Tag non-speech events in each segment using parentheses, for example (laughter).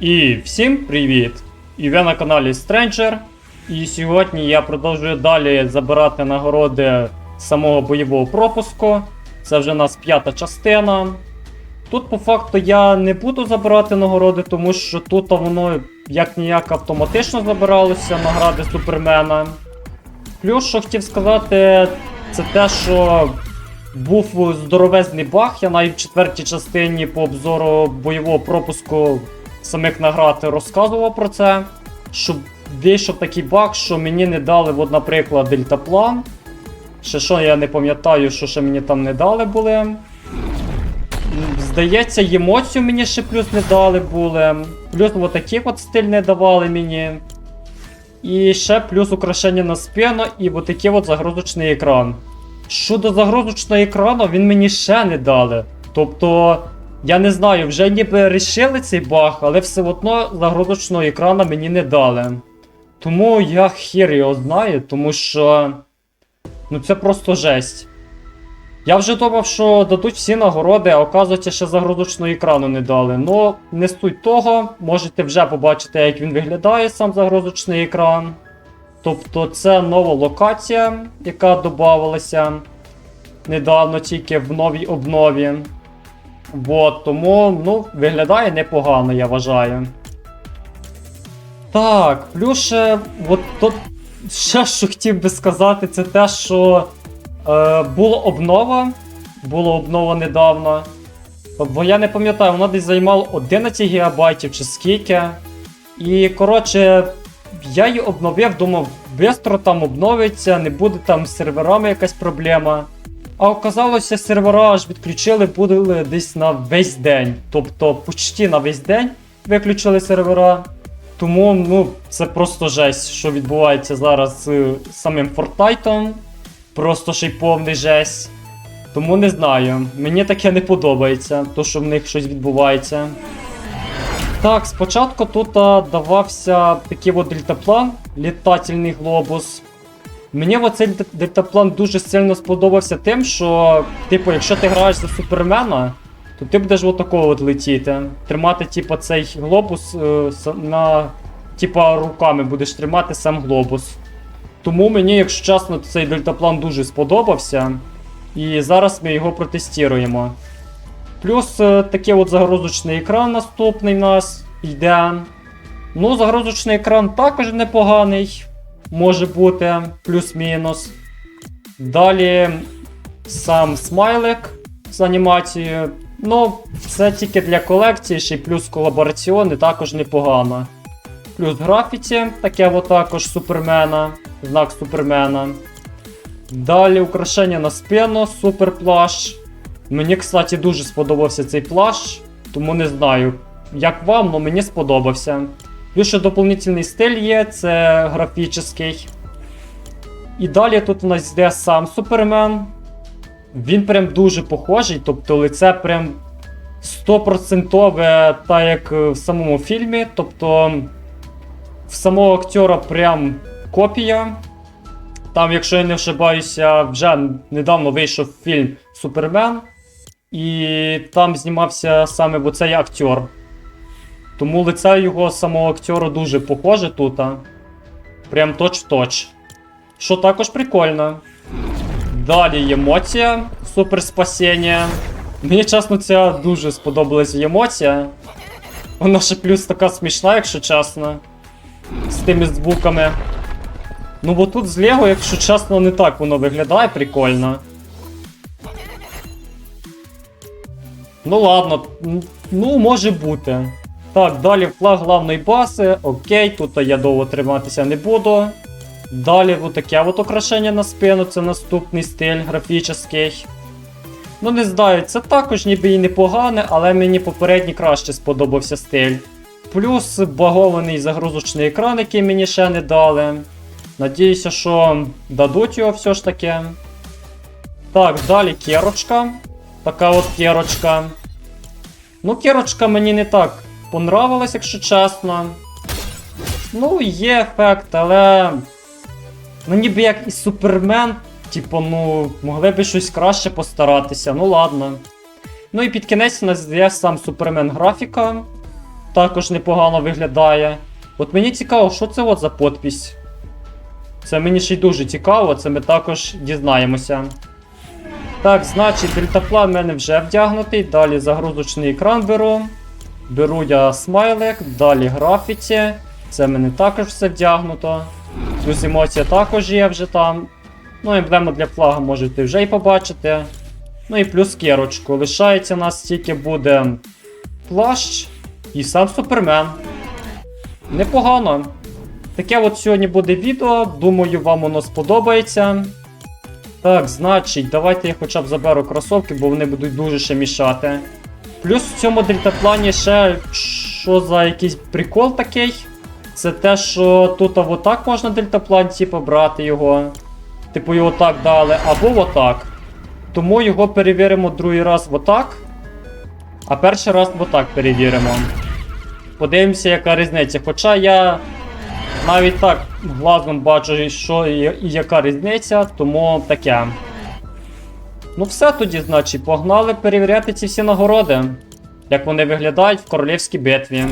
І всім привіт! І ви на каналі Stranger. І сьогодні я продовжую далі забирати нагороди самого бойового пропуску. Це вже у нас п'ята частина. Тут по факту я не буду забирати нагороди, тому що тут воно як ніяк автоматично забиралося награди Супермена. Плюс, що хотів сказати, це те, що був здоровезний баг. Я навіть в четвертій частині по обзору бойового пропуску самих наград розказував про це. Що вийшов такий баг, що мені не дали, от, наприклад, дельтаплан. Ще що я не пам'ятаю, що ще мені там не дали були. Здається, емоцію мені ще плюс не дали були. Плюс от такий от стиль не давали мені. І ще плюс украшення на спину і от такий от загрузочний екран. Щодо загрузочного екрану, він мені ще не дали. Тобто, я не знаю, вже ніби рішили цей баг, але все одно загрузочного екрана мені не дали. Тому я хір його знаю, тому що. Ну це просто жесть. Я вже думав, що дадуть всі нагороди, а оказується, ще загрузочного екрану не дали. Ну, не суть того, можете вже побачити, як він виглядає, сам загрузочний екран. Тобто це нова локація, яка додавалася недавно тільки в новій обнові. Вот, тому ну, виглядає непогано, я вважаю. Так, плюс ще, от тут ще що хотів би сказати, це те, що е, була обнова. Була обнова недавно. Бо я не пам'ятаю, вона десь займала 11 гігабайтів чи скільки. І коротше, я її обновив, думав, швидко там обновиться, не буде там з серверами якась проблема. А оказалося, сервера аж відключили були десь на весь день. Тобто почти на весь день виключили сервера. Тому ну, це просто жесть, що відбувається зараз з самим Фортнайтом. Просто ще й повний жесть. Тому не знаю. Мені таке не подобається, то що в них щось відбувається. Так, спочатку тут а, давався такий от дельтаплан, літательний глобус. Мені оцей дельтаплан дуже сильно сподобався тим, що, типу, якщо ти граєш за супермена, то ти будеш отакого от летіти. Тримати, типу, цей глобус е, на. Типа руками будеш тримати сам глобус. Тому мені, якщо чесно, цей дельтаплан дуже сподобався. І зараз ми його протестуємо. Плюс е, такий от загрузочний екран наступний в нас йде. Ну, загрузочний екран також непоганий. Може бути, плюс-мінус. Далі сам смайлик з анімацією. Ну, це тільки для колекції, ще й плюс колабораціони також непогано. Плюс графіті, таке от також супермена, знак супермена. Далі украшення на спину, супер. Мені, кстати, дуже сподобався цей плащ, тому не знаю, як вам, але мені сподобався. Плюс ще доповнительний стиль є, це графічний. І далі тут у нас йде сам Супермен. Він прям дуже похожий, тобто лице прям 100% так як в самому фільмі. Тобто в самого актера прям копія. Там, якщо я не ошибаюся, вже недавно вийшов фільм Супермен. І там знімався саме оцей актер. Тому лице його самого актера дуже похоже тут. а. Прям точ-в-точ. Що також прикольно. Далі емоція, супер спасіння. Мені чесно, ця дуже сподобалася емоція. Вона ще плюс така смішна, якщо чесно. З тими звуками. Ну бо тут з Лего, якщо чесно, не так воно виглядає прикольно. Ну ладно, ну може бути. Так, далі флаг главної баси. Окей, тут я довго триматися не буду. Далі от таке от украшення на спину, це наступний стиль графічний. Ну, не знаю, це також ніби і непогане, але мені попередній краще сподобався стиль. Плюс багований загрузочний екран, який мені ще не дали. Надіюся, що дадуть його все ж таки. Так, далі керочка. Така от керочка. Ну, керочка мені не так понравилась, якщо чесно. Ну, є ефект, але. Ну, ніби як і Супермен. Типу, ну, могли би щось краще постаратися. Ну ладно. Ну і під кінець у нас є сам Супермен графіка. також непогано виглядає. От мені цікаво, що це от за подпись. Це мені ще й дуже цікаво, це ми також дізнаємося. Так, значить, дельтаплан в мене вже вдягнутий. Далі загрузочний екран беру. Беру я смайлик, далі графіті. Це в мене також все вдягнуто. Плюс емоція також є вже там. Ну, емблему для флага можете вже й побачити. Ну і плюс керочку. Лишається нас тільки буде плащ і сам супермен. Непогано. Таке от сьогодні буде відео. Думаю, вам воно сподобається. Так, значить, давайте я хоча б заберу кросовки, бо вони будуть дуже ще мішати. Плюс в цьому дельтаплані ще що за якийсь прикол такий. Це те, що тут отак можна дельтаплан, типу, брати його. Типу його так дали, або отак. Тому його перевіримо другий раз отак. А перший раз отак перевіримо. Подивимося, яка різниця. Хоча я навіть так глазом бачу, що і, яка різниця, тому таке. Ну все тоді, значить, погнали перевіряти ці всі нагороди. Як вони виглядають в королівській битві.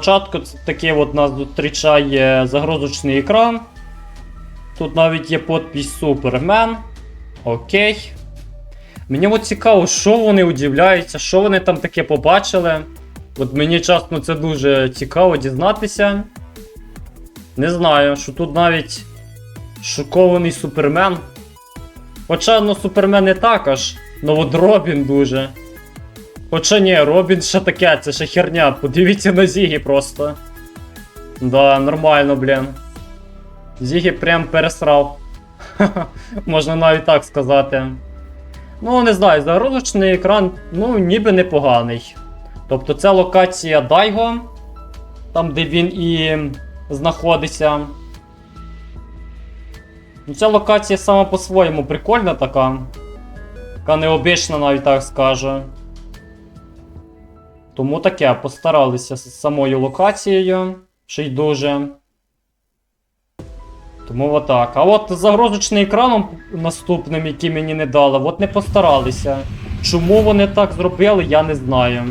Спочатку такий от нас зустрічає загрузочний екран. Тут навіть є подпись Супермен. Окей. Мені от цікаво, що вони удивляються, що вони там таке побачили. От мені чесно це дуже цікаво дізнатися. Не знаю, що тут навіть шокований супермен. Хоча, ну, супермен не також, ну от Робін дуже. Хоча ні, Робін ще таке, це ще херня. Подивіться на Зігі просто. Да, нормально, блін. Зігі прям пересрав. (laughs) Можна навіть так сказати. Ну, не знаю, загрузочний екран, ну, ніби непоганий. Тобто це локація Дайго, там де він і знаходиться. Ну, Ця локація сама по-своєму прикольна така. Така необична, навіть так скажу. Тому таке, постаралися з самою локацією, ще й дуже. Тому отак. А от з загрузочним екраном наступним, який мені не дали, от не постаралися. Чому вони так зробили, я не знаю.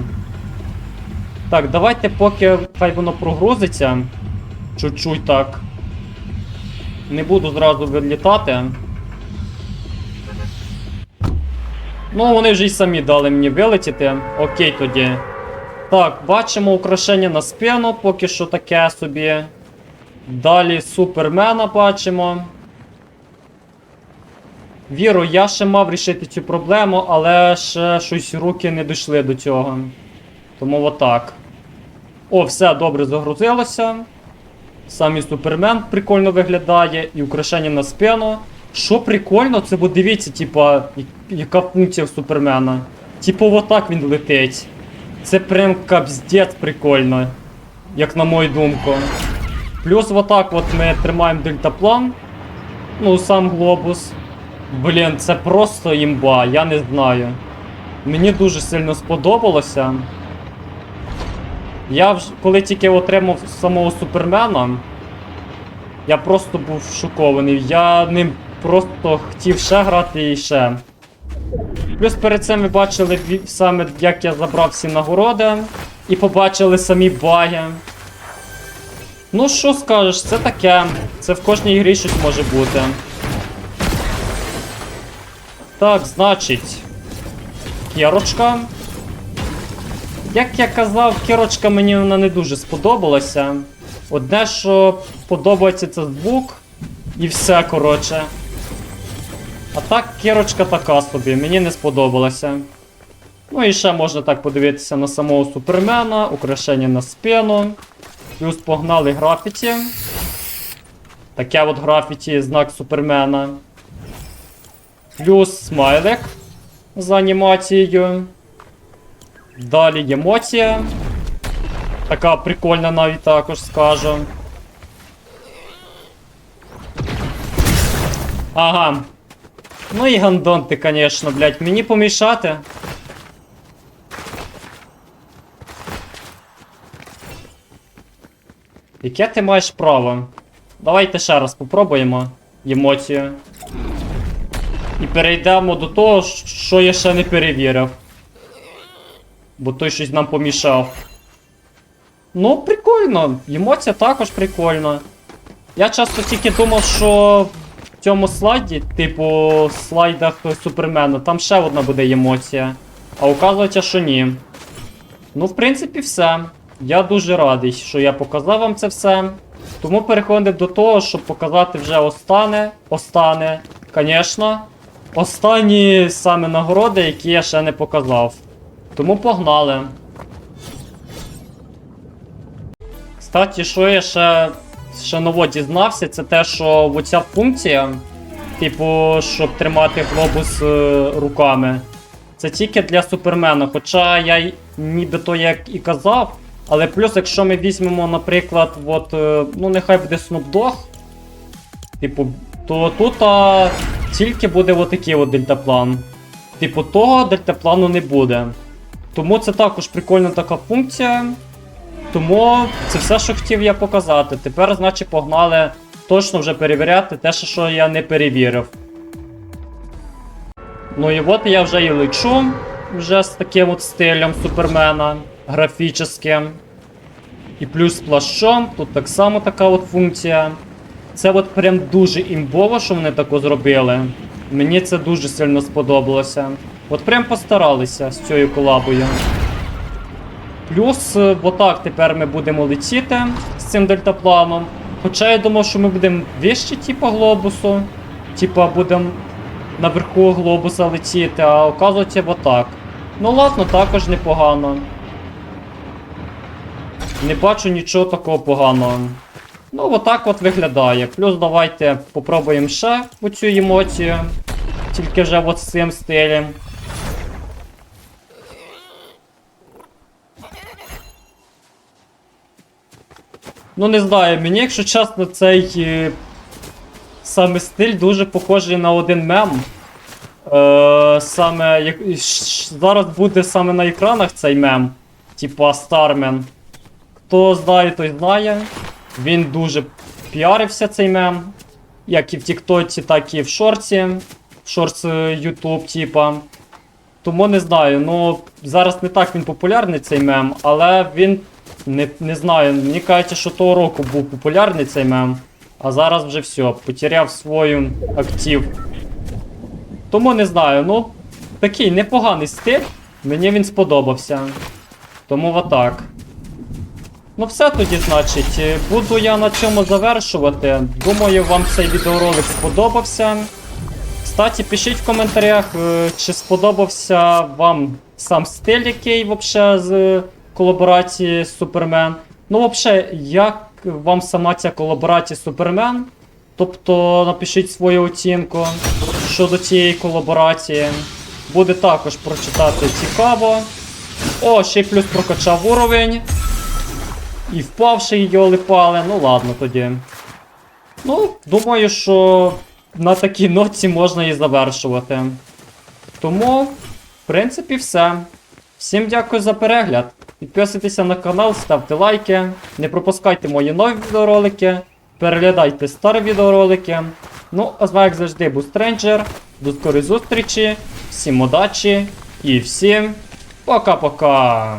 Так, давайте поки хай воно прогрузиться. Чуть-чуть так. Не буду зразу вилітати. Ну, вони вже й самі дали мені вилетіти. Окей тоді. Так, бачимо украшення на спину, поки що таке собі. Далі супермена бачимо. Віру, я ще мав рішити цю проблему, але ще щось руки не дійшли до цього. Тому отак. О, все добре загрузилося. Самі супермен прикольно виглядає, і украшення на спину. Що прикольно, це бо дивіться, типа, яка функція в супермена. Типу, отак він летить. Це прям капздець прикольно. Як на мою думку. Плюс отак от ми тримаємо дельтаплан. Ну, сам глобус. Блін, це просто імба, я не знаю. Мені дуже сильно сподобалося. Я вже коли тільки отримав самого супермена, я просто був шокований. Я ним просто хотів ще грати і ще. Плюс перед цим ви бачили саме, як я забрав всі нагороди, і побачили самі баги. Ну, що скажеш, це таке. Це в кожній грі щось може бути. Так, значить. Кірочка. Як я казав, кірочка мені вона не дуже сподобалася. Одне, що подобається, це звук. І все, коротше. А так, кірочка така собі, мені не сподобалася. Ну і ще можна так подивитися на самого супермена, украшення на спину. Плюс погнали графіті. Таке от графіті знак супермена. Плюс смайлик з анімацією. Далі емоція. Така прикольна навіть також скажу. Ага. Ну і гандон ти, конечно, блядь, мені помішати. Яке ти маєш право? Давайте ще раз попробуємо емоцію. І перейдемо до того, що я ще не перевірив. Бо той щось нам помішав. Ну, прикольно. Емоція також прикольна. Я часто тільки думав, що в цьому слайді, типу, слайдах Супермена, там ще одна буде емоція. А оказується, що ні. Ну, в принципі, все. Я дуже радий, що я показав вам це все. Тому переходимо до того, щоб показати вже остане. Остане, звісно. Останні саме нагороди, які я ще не показав. Тому погнали. Кстати, що я ще, ще ново дізнався, це те, що оця функція, типу, щоб тримати глобус е, руками, це тільки для супермена. Хоча я нібито як і казав. Але плюс, якщо ми візьмемо, наприклад, от, е, ну нехай буде Dogg, типу, то тут а, тільки буде отакий от дельтаплан. Типу, того дельтаплану не буде. Тому це також прикольна така функція. Тому це все, що хотів я показати. Тепер, значить, погнали точно вже перевіряти те, що я не перевірив. Ну і от я вже і лечу вже з таким от стилем супермена графічним. І плюс плащом, тут так само така от функція. Це от прям дуже імбово, що вони тако зробили. Мені це дуже сильно сподобалося. От прям постаралися з цією колабою. Плюс, е, отак тепер ми будемо летіти з цим дельтапланом. Хоча я думав, що ми будемо вище, типа глобусу. Типа будемо наверху глобуса летіти, а оказується отак. Ну ладно, також непогано. Не бачу нічого такого поганого. Ну, отак от виглядає. Плюс давайте попробуємо ще оцю емоцію. Тільки вже от з цим стилем. Ну, не знаю, мені, якщо чесно, цей е, саме стиль дуже похожий на один мем. Е, саме як, зараз буде саме на екранах цей мем. Типа Стармен. Хто знає, той знає. Він дуже піарився цей мем. Як і в Тіктоці, так і в шорті. В шортс Ютуб, типа. Тому не знаю. Ну, зараз не так він популярний цей мем, але він не, не знаю. Мені кажеться, що того року був популярний цей мем. А зараз вже все, потеряв свою актив. Тому не знаю, ну, такий непоганий стиль. Мені він сподобався. Тому отак. Ну все тоді, значить, буду я на цьому завершувати. Думаю, вам цей відеоролик сподобався. Кстати, пишіть в коментарях, е, чи сподобався вам сам стиль, який е, колаборації з Супермен. Ну, взагалі, як вам сама ця колаборація Супермен? Тобто напишіть свою оцінку щодо цієї колаборації. Буде також прочитати цікаво. О, ще й плюс прокачав уровень. І впавши йоли пали. Ну ладно тоді. Ну, думаю, що на такій ноті можна і завершувати. Тому, в принципі, все. Всім дякую за перегляд. Підписуйтеся на канал, ставте лайки, не пропускайте мої нові відеоролики, переглядайте старі відеоролики. Ну, а з вами, як завжди, був Стренджер. До скорої зустрічі, всім удачі і всім пока-пока!